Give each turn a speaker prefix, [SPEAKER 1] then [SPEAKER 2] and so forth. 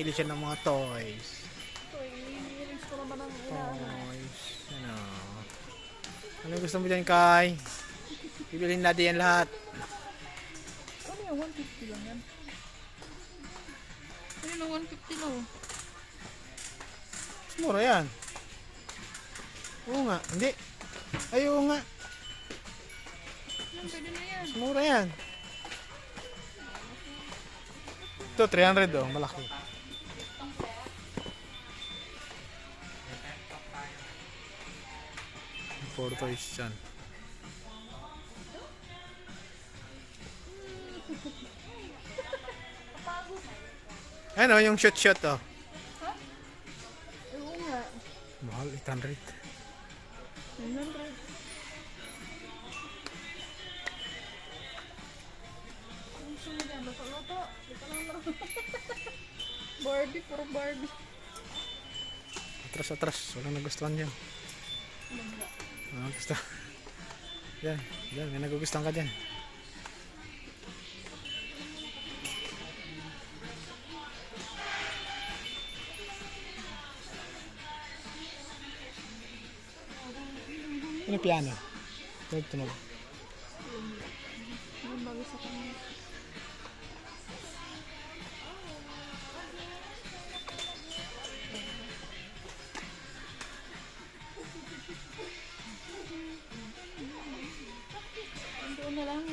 [SPEAKER 1] mamili siya ng mga toys.
[SPEAKER 2] I-release ko naman ang.
[SPEAKER 1] Toys. Ano? Ano gusto mo dyan, Kai? Bibilhin natin yan lahat.
[SPEAKER 2] Ano yung 150 lang yan? Ano yung 150 lang?
[SPEAKER 1] Mas mura yan. Oo nga. Hindi. Ay, oo nga.
[SPEAKER 2] Yan, pwede na yan.
[SPEAKER 1] Mas mura yan. Ito, 300 oh. Malaki. Four toys yan. Ano, yung shoot-shoot oh.
[SPEAKER 2] Ay, oo nga.
[SPEAKER 1] Mahal, 800.
[SPEAKER 2] 900. Ang gusto mo dyan? Luto-luto. Luto lang lang. Barbie, puro Barbie.
[SPEAKER 1] Atras, atras. Walang nagustuhan yan.
[SPEAKER 2] Bangga.
[SPEAKER 1] Ah, gusto. Yan, yan. May nagugustuhan ka dyan. Ano piano? Tunog, tunog.
[SPEAKER 2] Yung bago sa kanya. general